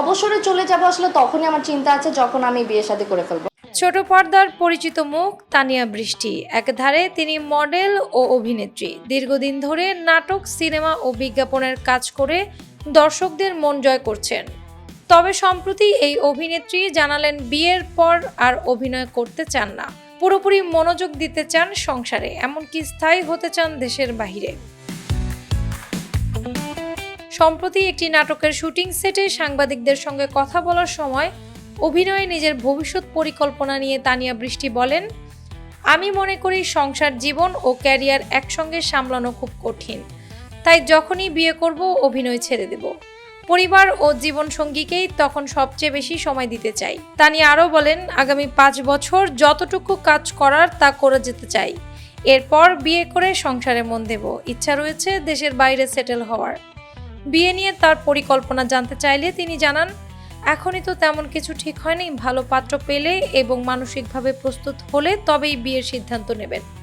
অবসরে চলে যাব আসলে তখনই আমার চিন্তা আছে যখন আমি বিয়ে শাদী করে ফেলব। ছোট পর্দার পরিচিত মুখ, তানিয়া বৃষ্টি। একধারে তিনি মডেল ও অভিনেত্রী। দীর্ঘদিন ধরে নাটক, সিনেমা ও বিজ্ঞাপনের কাজ করে দর্শকদের মন জয় করছেন। তবে সম্প্রতি এই অভিনেত্রী জানালেন, বিয়ের পর আর অভিনয় করতে চান না। পুরোপুরি মনোযোগ দিতে চান সংসারে। এমনকি স্থায়ী হতে চান দেশের বাহিরে। সম্প্রতি একটি নাটকের শুটিং সেটে সাংবাদিকদের সঙ্গে কথা বলার সময় অভিনয়ে নিজের ভবিষ্যৎ পরিকল্পনা নিয়ে তানিয়া বৃষ্টি বলেন, আমি মনে করি সংসার, জীবন ও ক্যারিয়ার একসঙ্গে সামলানো খুব কঠিন। তাই যখনই বিয়ে করব, অভিনয় ছেড়ে দেব। পরিবার ও জীবনসঙ্গীকেই তখন সবচেয়ে বেশি সময় দিতে চাই। তানিয়া আরও বলেন, আগামী পাঁচ বছর যতটুকু কাজ করার তা করে যেতে চাই। এরপর বিয়ে করে সংসারে মন দেব। ইচ্ছা রয়েছে দেশের বাইরে সেটেল হওয়ার। বিয়ে নিয়ে তার পরিকল্পনা জানতে চাইলে তিনি জানান, এখনই তো তেমন কিছু ঠিক হয়নি, ভালো পাত্র পেলে এবং মানসিকভাবে প্রস্তুত হলে তবেই বিয়ের সিদ্ধান্ত নেবেন।